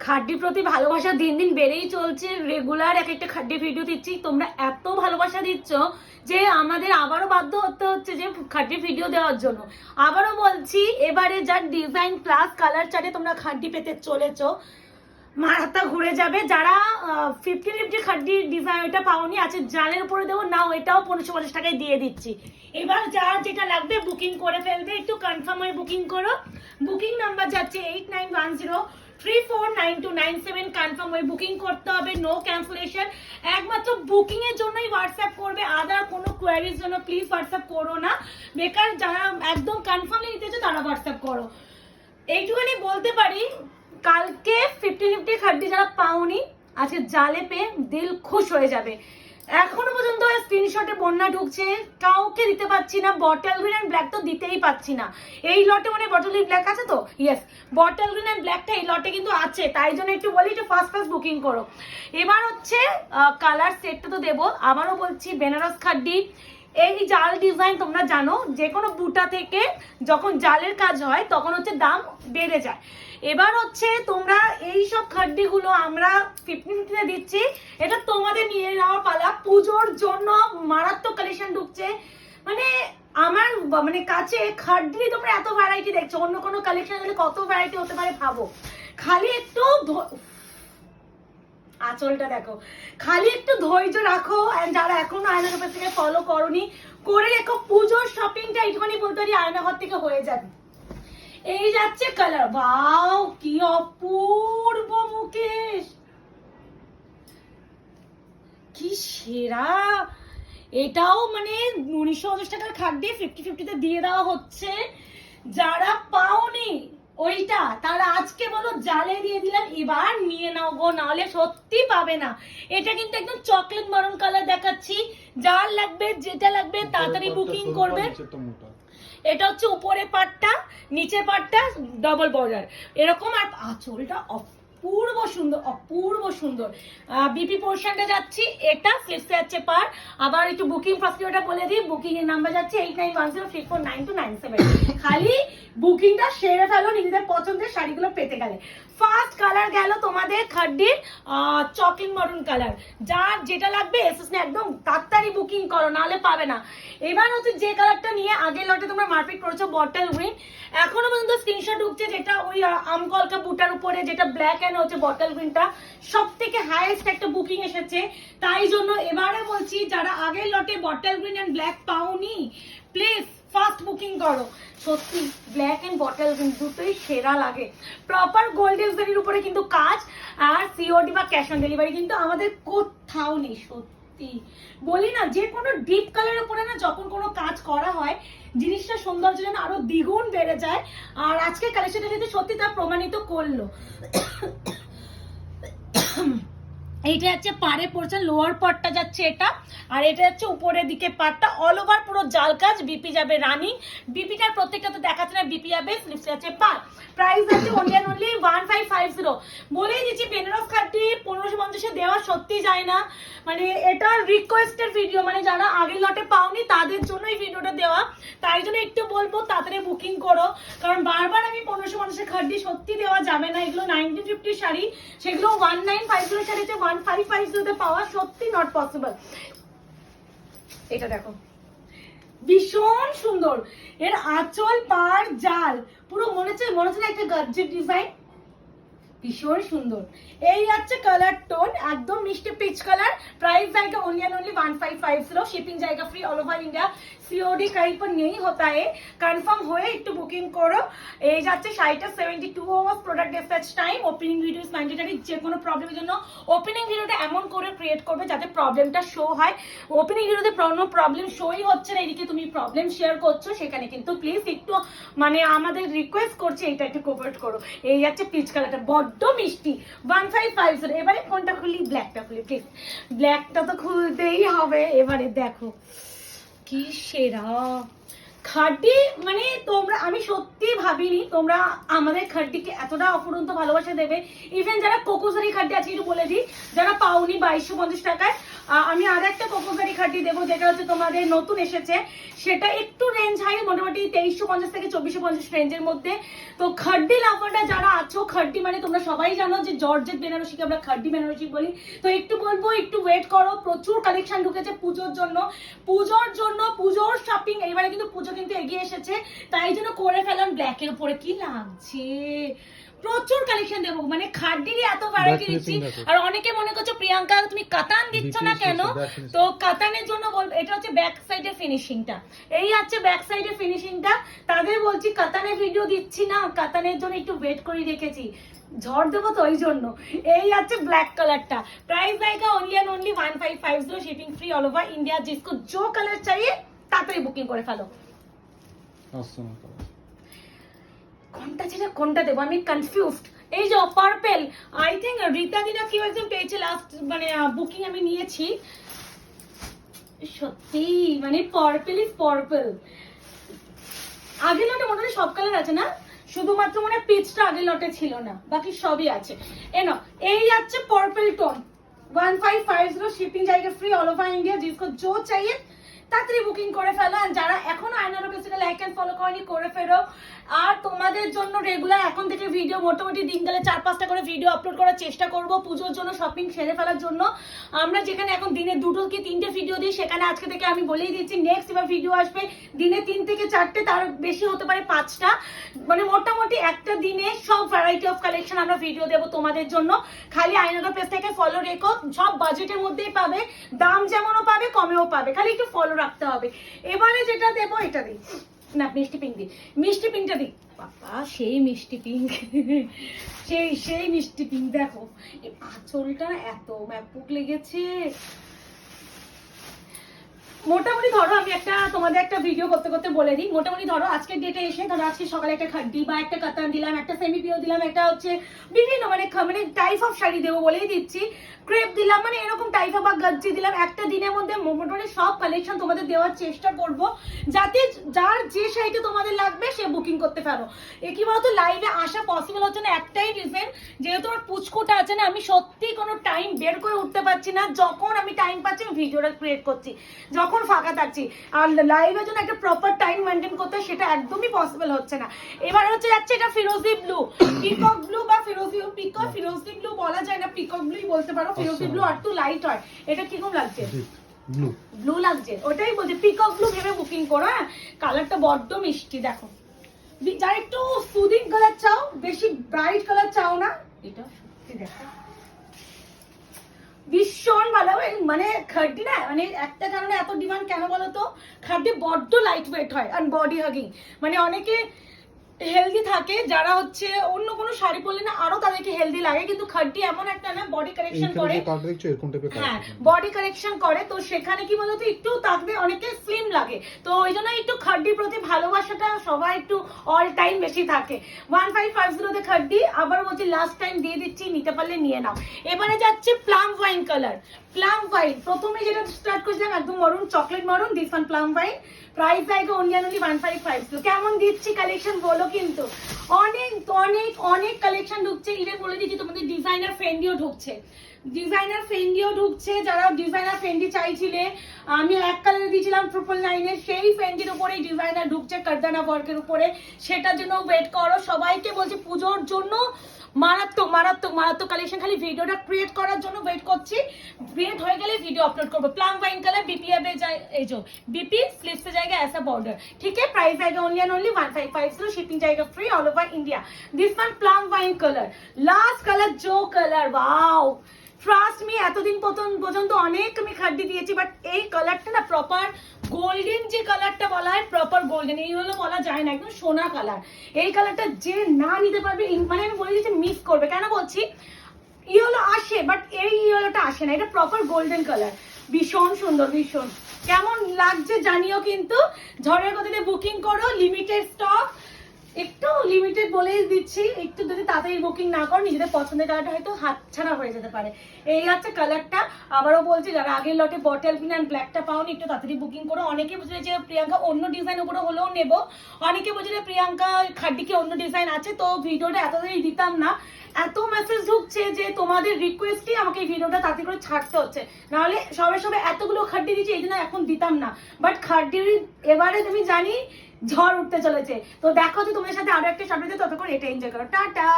খাড্ডির প্রতি ভালোবাসা দিন দিন বেড়েই চলছে। রেগুলার এক একটা খাড্ডি ভিডিও দিচ্ছি। তোমরা এত ভালোবাসা দিচ্ছ যে আমাদের আবারও বাধ্য হতে হচ্ছে যে খাড্ডি ভিডিও দেওয়ার জন্য। আবারও বলছি, এবারে যার ডিজাইন প্লাস কালার চার্টে তোমরা খাড্ডি পেতে চলেছো মাথা ঘুরে যাবে। যারা ফিফটি ফিফটি খাড্ডি ডিজাইন ওইটা পাওনি, আছে জালের উপরে দেবো, নাও এটাও পনেরোশো পঞ্চাশ টাকায় দিয়ে দিচ্ছি। এবার যার যেটা লাগবে বুকিং করে ফেলবে। একটু কনফার্ম হয়ে বুকিং করো। বুকিং নাম্বার যাচ্ছে eight nine one zero three four nine two nine seven confirm হয়ে বুকিং করতে হবে নো ক্যান্সেলেশন একমাত্র বুকিং এর জন্যই হোয়াটসঅ্যাপ করবে আদার কোনো কোয়ারির জন্য প্লিজ হোয়াটসঅ্যাপ করো না। বেকার যারা একদম কনফার্মলি নিতেছো তারা হোয়াটসঅ্যাপ করো। এইটুখানি বলতে পারি, কালকে ফিফটি ফিফটি খাড্ডি যারা পাওনি, আজকে জালে পেয়ে দিল খুশ হয়ে যাবে। এখনও পর্যন্ত স্ক্রিনশটে বন্যা ঢুকছে। কাউকে দিতে পাচ্ছি না বটল গ্রিন অ্যান্ড ব্ল্যাক তো দিতেই পাচ্ছি না। এই লটে মানে বটল গ্রিন ব্ল্যাক আছে তো? ইয়েস বটল গ্রিন অ্যান্ড ব্ল্যাকটা এই লটে কিন্তু আছে। তাই জন্য একটু বলি, একটু ফার্স্ট ফার্স্ট বুকিং করো। এবার হচ্ছে কালার সেটটা তো দেবো। আবারও বলছি, বেনারস খাড্ডি। এই জাল ডিজাইন তোমরা জানো, যে কোনো বুটা থেকে যখন জালের কাজ হয়, তখন হচ্ছে দাম বেড়ে যায়। এবার হচ্ছে তোমরা এই সব খাড্ডিগুলো আমরা ফিফটি দিচ্ছি। এটা তোমাদের নিয়ে নেওয়ার পালা। পুজোর জন্য মারাত্মক কালেকশন ঢুকছে। মানে আমার মানে কাছে খাড্ডি তোমরা এত ভ্যারাইটি দেখছ, অন্য কোনো কালেকশন হলে কত ভ্যারাইটি হতে পারে ভাবো। খালি একটু আঁচলটা দেখো। খালি একটু ধৈর্য রাখো যারা এখনও আয়না কাপড় থেকে ফলো করনি, করে রেখো। পুজোর শপিংটা এইটুখানি বলতে পারি আয়নাঘর থেকে হয়ে যাবে। এই যাচ্ছে কালার বাও কি অপূর্ব মুকেশ! কি সেরা! এটাও মানে উনিশশো পঞ্চাশ টাকার খাট দিয়ে ফিফটি ফিফটিতে দিয়ে দেওয়া হচ্ছে। যারা পাওনি ওইটা তারা আজকে বলো জালে দিয়ে দিলাম এবার নিয়ে নাও গো নাহলে সত্যি পাবে না। এটা কিন্তু একদম চকলেট মারুন কালার দেখাচ্ছি। যার লাগবে যেটা লাগবে তাড়াতাড়ি বুকিং করবে। এটা হচ্ছে উপরে পাটটা নিচে পাটটা ডবল বর্ডার এরকম আর আঁচলটা অপূর্ব সুন্দর অপূর্ব সুন্দর। বিপি পোর্শনটা যাচ্ছি, এটা স্লিপসে যাচ্ছে পার। আবার একটু বুকিং প্রসিডিওটা বলে দিই বুকিং এর নাম্বার যাচ্ছে eight nine one zero three four nine two nine seven খালি বুকিংটা সেরে ফেলো নিজেদের পছন্দের শাড়িগুলো পেতে গেলে। ফার্স্ট কালার গেল তোমাদের খাড্ডির চকলেট মরুন কালার। যার যেটা লাগবে এসএস একদম তাড়াতাড়ি বুকিং করো, নাহলে পাবে না। এবার হচ্ছে যে কালারটা নিয়ে আগের লটে তোমরা মারপিট করেছ বটল গ্রিন এখনও পর্যন্ত স্ক্রিনশট ঢুকছে যেটা ওই আমকলকা বুটার উপরে, যেটা ব্ল্যাক অ্যান্ড হচ্ছে বটল গ্রিনটা সব থেকে হাইয়েস্ট একটা বুকিং এসেছে। তাই জন্য এবারে বলছি, যারা আগের লটে বটল গ্রিন অ্যান্ড ব্ল্যাক পাওনি প্লিজ ফার্স্ট বুকিং করো। সত্যি ব্ল্যাক এন্ড বটল দুটোই সেরা লাগে। প্রপার গোল্ড জেরির উপরে কিন্তু কাজ, আর সিওডি বা ক্যাশ অন ডেলিভারি কিন্তু আমাদের কোথাও নেই, সত্যি। বলি না, যে কোনো ডিপ কালারের উপরে না যখন কোনো কাজ করা হয় জিনিসটা সৌন্দর্য যেন আরও দ্বিগুণ বেড়ে যায়। আর আজকে কালেকশনটা কিন্তু সত্যি তা প্রমাণিত করল। এইটা হচ্ছে পাড়ে পড়ছে লোয়ার পার্টটা যাচ্ছে এটা। আর এটা হচ্ছে উপরের দিকে পার্টটা অল ওভার পুরো জাল কাজ বিপি যাবে রানিং বিপিটার প্রত্যেকটা তো দেখাচ্ছে না বিপি যাবে স্লিপস যাচ্ছে পার প্রাইস আছে only only one five five zero বলেই দিচ্ছি বেনারস কার্ডটি পনেরোশো পঞ্চাশে দেওয়া সত্যি যায় না। মানে এটা রিকোয়েস্টের ভিডিও মানে যারা আগের লটে পাওনি তাদের জন্য এই ভিডিওটা দেওয়া। তাই জন্য একটু বলব, তাড়াতাড়ি বুকিং করো। কারণ বারবার আমি পনেরোশো পঞ্চাশের খাড্ডি সত্যি দেওয়া যাবে না। এগুলো নাইনটিন ফিফটি শাড়ি, সেগুলো ওয়ান নাইন ফাইভ জিরো শাড়িতে ওয়ান ফাইভ ফাইভ জিরোতে পাওয়া সত্যি নট পসিবল এটা দেখো। ভীষণ সুন্দর। এর আঁচল পার জাল, পুরো মনে হচ্ছে মনে হচ্ছে একটা গাজ্জের ডিজাইন ভীষণ সুন্দর। এই হচ্ছে কালার টোন একদম মিষ্টি পিচ কালার প্রাইস জায়গা only and only one five five zero shipping জায়গা free all over India COD कहीं पर नहीं होता है কনফার্ম হয়ে একটু বুকিং করো এই যাচ্ছে শাড়িটা seventy two hours product dispatch time opening video is mandatory যে কোনো প্রবলেমের জন্য ওপেনিং ভিডিওটা এমন করে ক্রিয়েট করবে যাতে প্রবলেমটা শো হয় ওপেনিং ভিডিওতে কোনো প্রবলেম শোই হচ্ছে না এদিকে তুমি প্রবলেম শেয়ার করছো সেখানে কিন্তু প্লিজ একটু মানে আমাদের রিকোয়েস্ট করছি এটা একটু কোপারেট করো এই যাচ্ছে পিচ কালারটা বড্ড মিষ্টি ওয়ান ফাইভ ফাইভ জিরো এবারে কোনটা খুলি ব্ল্যাকটা খুলি প্লিজ ব্ল্যাকটা তো খুলতেই হবে এবারে দেখো কি সেরা? খাটে মানে তোমরা আমি সত্যি ভাবিনি, তোমরা আমাদের খাড্ডিকে এতটা অপরন্ত ভালোবাসা দেবে। ইভেন যারা কোকোসারি খাড্ডি আছে একটু বলে দিই, যারা পাওনি বাইশশো পঞ্চাশ টাকায় আমি আর একটা কোকোসারি খাড্ডি দেবো, যেটা হচ্ছে তোমাদের নতুন এসেছে। সেটা একটু রেঞ্জ হাই মোটামুটি তেইশশো পঞ্চাশ থেকে চব্বিশশো পঞ্চাশ রেঞ্জের মধ্যে। তো খাড্ডি লাফাটা যারা আছো খাড্ডি মানে তোমরা সবাই জানো যে জর্জেট বেনারসিকে আমরা খাড্ডি বেনারসি বলি। তো একটু বলব, একটু ওয়েট করো, প্রচুর কালেকশন ঢুকেছে পুজোর জন্য। পুজোর জন্য পুজোর শপিং এবারে কিন্তু পুজো কিন্তু এগিয়ে এসেছে। তাই জন্য করে ফেলাম ব্ল্যাকের উপরে কি লাগছে প্রচুর কালেকশন দেবো মানে খাড্ডিরই এত ভ্যারাইটি Black দিচ্ছি finishing দেখো। আর অনেকে মনে করছো প্রিয়াঙ্কা তুমি কাতান দিচ্ছ না BPS কেন black finishing। তো কাতানের জন্য বলবো এটা হচ্ছে ব্যাক সাইডের ফিনিশিংটা এই আছে ব্যাক সাইডের ফিনিশিংটা তাদের বলছি কাতানের ভিডিও দিচ্ছি না কাতানের জন্য একটু ওয়েট করে রেখেছি ঝড় দেবো তো ওই জন্য এই আছে ব্ল্যাক কালারটা प्राइस आएगा only and only one five five zero shipping free all over India जिसको जो कलर चाहिए তাড়াতাড়ি বুকিং করে ফেলো আসছে না তো। কোনটা ছেড়ে কোনটা দেবো? আমি কনফিউজড এই যে পার্পেল আই থিঙ্ক রীতা দিনা কেউ একজন পেয়েছে লাস্ট মানে বুকিং আমি নিয়েছি। সত্যি মানে পার্পেল ইজ পার্পেল আগের লটে মোটামুটি সব কালার আছে না? শুধুমাত্র মানে পিচটা আগের লটে ছিল না, বাকি সবই আছে। এন এই যাচ্ছে purple tone one five five zero shipping জায়গা ফ্রি অল ওভার ইন্ডিয়া জিসকো জো চাইয়ে তাড়াতাড়ি বুকিং করে ফেলো। আর যারা এখনও আয়নারো পেসিক্যাল লাইক অ্যান্ড ফলো করেনি, করে ফেরো। আর তোমাদের জন্য রেগুলার এখন থেকে ভিডিও মোটামুটি দিন গেলে চার পাঁচটা করে ভিডিও আপলোড করার চেষ্টা করব, পুজোর জন্য শপিং সেরে ফেলার জন্য। আমরা যেখানে এখন দিনে দুটো কি তিনটে ভিডিও দিই, সেখানে আজকে থেকে আমি বলেই দিচ্ছি নেক্সট এবার ভিডিও আসবে দিনে তিন থেকে চারটে, তার বেশি হতে পারে পাঁচটা। মানে মোটামুটি একটা দিনে সব ভ্যারাইটি অফ কালেকশন আমরা ভিডিও দেবো তোমাদের জন্য। খালি আইনাগর থেকে ফলো রেখো, সব বাজেটের মধ্যেই পাবে, দাম যেমনও পাবে, কমেও পাবে, খালি একটু ফলো রাখতে হবে। এবারে যেটা দেবো, এটা দিই। না, মিষ্টি পিঙ্ক দি। মিষ্টি পিঙ্কটা দিই বাবা, সেই মিষ্টি পিঙ্ক সেই সেই মিষ্টি পিঙ্ক দেখো। আঁচলটা এত ম্যাপুক লেগেছে। মোটামুটি ধরো, আমি একটা তোমাদের একটা ভিডিও করতে করতে বলে দিই। মোটামুটি ধরো, আজকের ডেটে এসে ধরো, আজকে সকালে একটা খাড্ডি বা একটা কাতান দিলাম, একটা সেমি পিও দিলাম, একটা হচ্ছে বিভিন্ন মানে মানে টাইপ অফ শাড়ি দেবো বলেই দিচ্ছি। ক্রেপ দিলাম মানে এরকম টাইপ অফ গজ্জি দিলাম। একটা দিনের মধ্যে মোটামুটি সব কালেকশন তোমাদের দেওয়ার চেষ্টা করব। যাতে যার যে শাড়িটা তোমাদের লাগবে, সে বুকিং করতে পারো। এ কি বলতো লাইভে আসা পসিবল হচ্ছে না, একটাই রিজন যেহেতু আমার পুচকুটা আছে না, আমি সত্যি কোনো টাইম বের করে উঠতে পারছি না, যখন আমি টাইম পাচ্ছি, আমি ভিডিওটা ক্রিয়েট করছি। যখন ফাঁকা থাকছি? আর লাইভের জন্য একটা প্রপার টাইম মেনটেন করতে সেটা একদমই পসিবল হচ্ছে না। এবার হচ্ছে যাচ্ছে এটা ফিরোজি ব্লু পিকক ব্লু বা ফিরোজি পিকক ফিরোজি ব্লু বলা যায় না পিকক ব্লুই বলতে পারো। ফিরোজি ব্লু আর একটু লাইট হয়। এটা কীরকম লাগছে? ব্লু ব্লু লাগছে। ওটাই বলছি পিকক ব্লু ভেবে বুকিং করো হ্যাঁ? কালারটা বড্ড মিষ্টি দেখো। যারা একটু সুদিং কালার চাও বেশি ব্রাইট কালার চাও না এটা সত্যি দেখো। ভীষণ ভালো মানে খাড্ডি না মানে একটা কারণে এত ডিমান্ড কেন বলো তো? খাড্ডি বড্ড লাইট ওয়েট হয় আর বডি হাগিং মানে অনেকে হেলদি থাকে যারা হচ্ছে অন্য কোনো শাড়ি পরলে না আরও তাদেরকে হেলদি লাগে কিন্তু খাড্ডি এমন একটা না বডি কারেকশন করে। হ্যাঁ বডি কারেকশন করে তো সেখানে কি বলতো একটু থাকবে অনেকে স্লিম লাগে। তো ওই জন্য একটু খাড্ডির প্রতি ভালোবাসাটা সবাই একটু অল টাইম বেশি থাকে। ওয়ান ফাইভ ফাইভ জিরোতে খাড্ডি আবার বলছি লাস্ট টাইম দিয়ে দিচ্ছি নিতে পারলে নিয়ে নাও। এবারে যাচ্ছে plum wine colour plum wine প্রথমে যেটা স্টার্ট করেছিলাম একদম maroon chocolate maroon this one plum wine price জায়গা only only one five five কেমন দিচ্ছি কালেকশন বলো কিন্তু। অনেক অনেক অনেক কালেকশন ঢুকছে। ইভেন বলে দিচ্ছি তোমাদের ডিজাইনার ফ্রেন্ডিও ঢুকছে। ডিজাইনার ফেন্ডিও ঢুকছে, যারা ডিজাইনার ফেন্ডি চাইছিলে। আমি এক কালারে দিয়েছিলাম ট্রিপল নাইনের সেই ফেন্ডির উপরেই ডিজাইনার ঢুকছে কারদানা ওয়ার্কের উপরে। সেটার জন্য ওয়েট করো। সবাইকে বলছি পুজোর জন্য মারাত্মক মারাত্মক মারাত্মক কালেকশন খালি ভিডিওটা ক্রিয়েট করার জন্য ওয়েট করছি ক্রিয়েট হয়ে গেলে ভিডিও अपलोड করবো प्लम वाइन कलर बीपीए में जाए ए जो बीपी स्लिप से जाएगा ऐसा बॉर्डर ठीक है प्राइस आएगा only and only one five five zero shipping जाएगा free all over India this one plum wine colour last colour जो कलर वाओ ট্রাস্ট মি এতদিন পর্যন্ত পর্যন্ত অনেক আমি খাড্ডি দিয়েছি বাট এই কালারটা না প্রপার গোল্ডেন যে কালারটা বলা হয় প্রপার গোল্ডেন এই হলো বলা যায় না, একদম সোনা কালার এই কালারটা যে না নিতে পারবে মানে আমি বলে দিচ্ছি মিস করবে। কেন বলছি? ইয়েলো আসে বাট এই ইয়েলোটা আসে না, এটা প্রপার গোল্ডেন কালার ভীষণ সুন্দর, ভীষণ। কেমন লাগছে জানিও কিন্তু। ঝড়ের গতিতে বুকিং করো লিমিটেড স্টক একটু লিমিটেড বলেই দিচ্ছি, একটু যদি তাড়াতাড়ি বুকিং না করো, নিজেদের পছন্দের কালারটা হয়তো হাতছাড়া হয়ে যেতে পারে। এই হচ্ছে কালারটা আবারও বলছি, যারা আগের লটে বটল পিন অ্যান্ড ব্ল্যাকটা পাওনি, একটু তাড়াতাড়ি বুকিং করো। অনেকে বুঝলে যে প্রিয়াঙ্কা অন্য ডিজাইন উপরে হলেও নেব। অনেকে বুঝলে প্রিয়াঙ্কা খাড্ডিকে অন্য ডিজাইন আছে, তো ভিডিওটা এত দিতাম না। এত মেসেজ ঢুকছে যে তোমাদের রিকোয়েস্টই আমাকে এই ভিডিওটা তাড়াতাড়ি করে ছাড়তে হচ্ছে। নাহলে সবে সবে এতগুলো খাড্ডি দিচ্ছি এই জন্য এখন দিতাম না। বাট খাড্ডির এবারে তুমি জানি ঝড় উঠতে চলেছে। তো দেখো তো তোমাদের সাথে আরও একটা সামনে ততক্ষণ এটা এনজয় করো। টাটা!